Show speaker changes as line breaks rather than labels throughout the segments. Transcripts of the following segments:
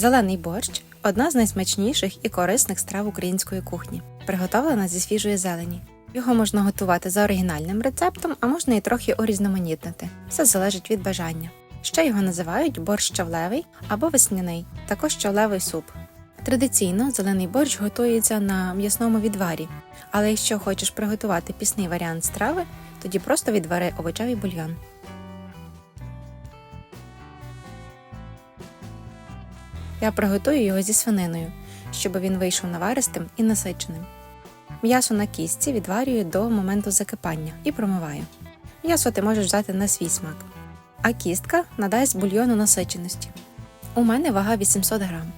Зелений борщ одна з найсмачніших і корисних страв української кухні, приготовлена зі свіжої зелені. Його можна готувати за оригінальним рецептом, а можна і трохи урізноманітнити. Все залежить від бажання. Ще його називають борщ чавлевий або весняний, також чавлевий суп. Традиційно зелений борщ готується на м'ясному відварі, але якщо хочеш приготувати пісний варіант страви, тоді просто відвари овочевий бульйон. Я приготую його зі свининою, щоб він вийшов наваристим і насиченим. М'ясо на кістці відварюю до моменту закипання і промиваю. М'ясо ти можеш взяти на свій смак, а кістка надасть бульйону насиченості. У мене вага 800 грам.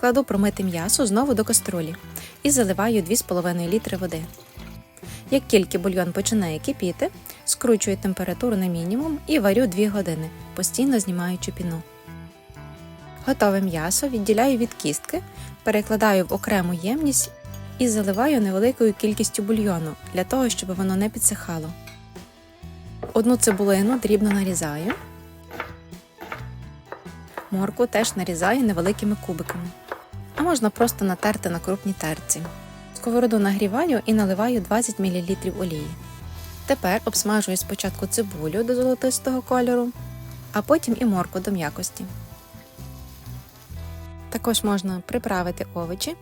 Кладу промити м'ясо знову до каструлі і заливаю 2,5 літри води. Як тільки бульйон починає кипіти, скручую температуру на мінімум і варю 2 години, постійно знімаючи піну. Готове м'ясо відділяю від кістки, перекладаю в окрему ємність і заливаю невеликою кількістю бульйону для того, щоб воно не підсихало. Одну цибулину дрібно нарізаю. Морку теж нарізаю невеликими кубиками. А можна просто натерти на крупній терці. Сковороду нагріваю і наливаю 20 мл олії. Тепер обсмажую спочатку цибулю до золотистого кольору, а потім і морку до м'якості. Також можна приправити овочі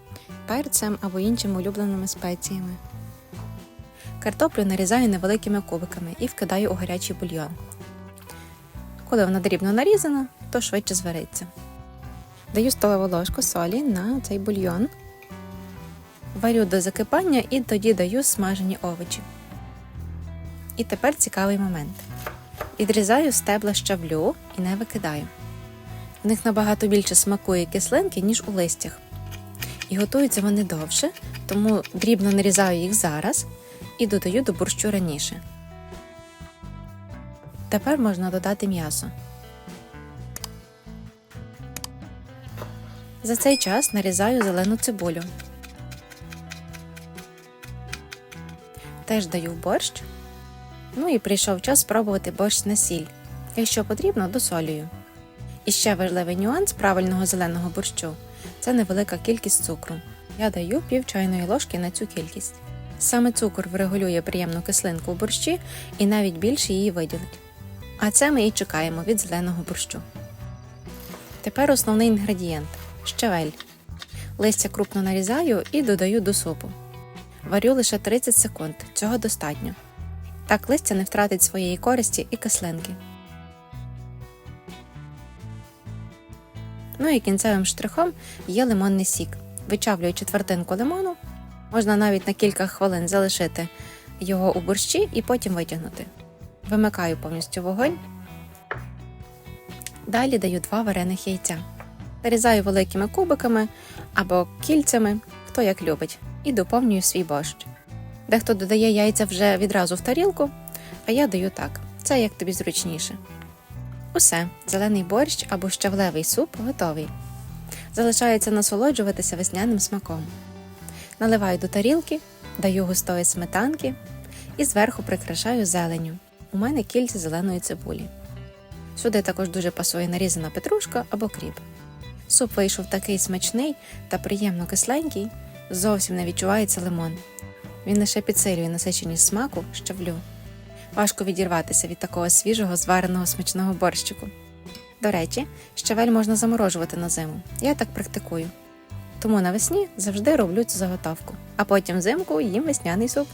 перцем або іншими улюбленими спеціями. Картоплю нарізаю невеликими кубиками і вкидаю у гарячий бульйон. Коли вона дрібно нарізана, то швидше звариться. Даю столову ложку солі на цей бульйон. Варю до закипання і тоді даю смажені овочі. І тепер цікавий момент. Відрізаю стебла щавлю і не викидаю. В них набагато більше смаку і кислинки, ніж у листях. І готуються вони довше, тому дрібно нарізаю їх зараз і додаю до борщу раніше. Тепер можна додати м'ясо. За цей час нарізаю зелену цибулю. Теж даю в борщ. Ну і прийшов час спробувати борщ на сіль. Якщо потрібно, досолюю. І ще важливий нюанс правильного зеленого борщу це невелика кількість цукру. Я даю пів чайної ложки на цю кількість. Саме цукор врегулює приємну кислинку в борщі і навіть більше її виділить. А це ми і чекаємо від зеленого борщу. Тепер основний інгредієнт щавель. Листя крупно нарізаю і додаю до супу. Варю лише 30 секунд, цього достатньо. Так листя не втратить своєї користі і кислинки. Ну і кінцевим штрихом є лимонний сік. Вичавлюю четвертинку лимону, можна навіть на кілька хвилин залишити його у борщі і потім витягнути. Вимикаю повністю вогонь. Далі даю два варених яйця. Нарізаю великими кубиками або кільцями, хто як любить, і доповнюю свій борщ. Дехто додає яйця вже відразу в тарілку, а я даю так. Це як тобі зручніше. Усе, зелений борщ або щавлевий суп готовий. Залишається насолоджуватися весняним смаком. Наливаю до тарілки, даю густої сметанки і зверху прикрашаю зеленю. У мене кільця зеленої цибулі. Сюди також дуже пасує нарізана петрушка або кріп. Суп вийшов такий смачний та приємно кисленький, зовсім не відчувається лимон. Він лише підсилює насиченість смаку щавлю. Важко відірватися від такого свіжого звареного смачного борщику. До речі, щавель можна заморожувати на зиму. Я так практикую. Тому навесні завжди роблю цю заготовку, а потім взимку їм весняний суп.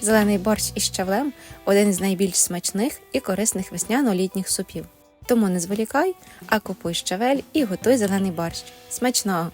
Зелений борщ із щавлем один із найбільш смачних і корисних весняно-літніх супів. Тому не зволікай, а купуй щавель і готуй зелений борщ. Смачного!